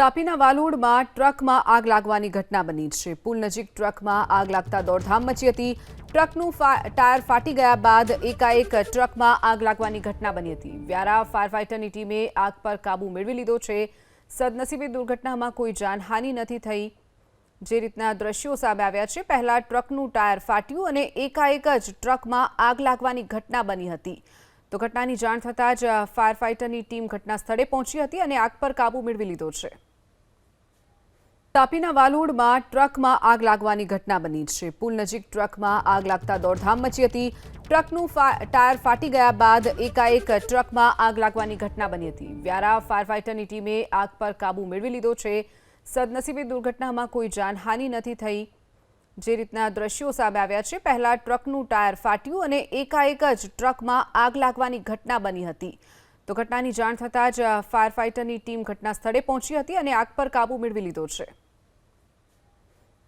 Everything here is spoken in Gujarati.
તાપીના વાલોડમાં ટ્રકમાં આગ લાગવાની ઘટના બની છે. પુલ નજીક ટ્રકમાં આગ લાગતા દોડધામ મચી હતી. ટ્રકનું ટાયર ફાટી ગયા બાદ એકાએક ટ્રકમાં આગ લાગવાની ઘટના બની હતી. વ્યારા ફાયર ફાઇટરની ટીમે આગ પર કાબુ મેળવી લીધો છે. સદનસીબે દુર્ઘટનામાં કોઈ જાનહાનિ નથી થઈ. જે રીતના દ્રશ્યો સામે આવ્યા છે, પહેલા ટ્રકનું ટાયર ફાટ્યું અને એકાએક જ ટ્રકમાં આગ લાગવાની ઘટના બની હતી. તો ઘટનાની જાણ થતાં જ ફાયર ફાઇટરની ટીમ ઘટના સ્થળે પહોંચી હતી અને આગ પર કાબુ મેળવી લીધો છે. તાપીના વાલોડમાં ટ્રકમાં આગ લાગવાની ઘટના બની છે. પુલ નજીક ટ્રકમાં આગ લાગતા દોડધામ મચી હતી. ટ્રકનું ટાયર ફાટી ગયા બાદ એકાએક ટ્રકમાં આગ લાગવાની ઘટના બની હતી. વ્યારા ફાયર ફાઇટરની ટીમે આગ પર કાબુ મેળવી લીધો છે. સદનસીબે દુર્ઘટનામાં કોઈ જાનહાનિ નથી થઈ. જે રીતના દ્રશ્યો સામે આવ્યા છે, પહેલા ટ્રકનું ટાયર ફાટ્યું અને એકાએક જ ટ્રકમાં આગ લાગવાની ઘટના બની હતી. તો ઘટનાની જાણ થતાં જ ફાયર ફાઇટરની ટીમ ઘટના સ્થળે પહોંચી હતી અને આગ પર કાબુ મેળવી લીધો છે.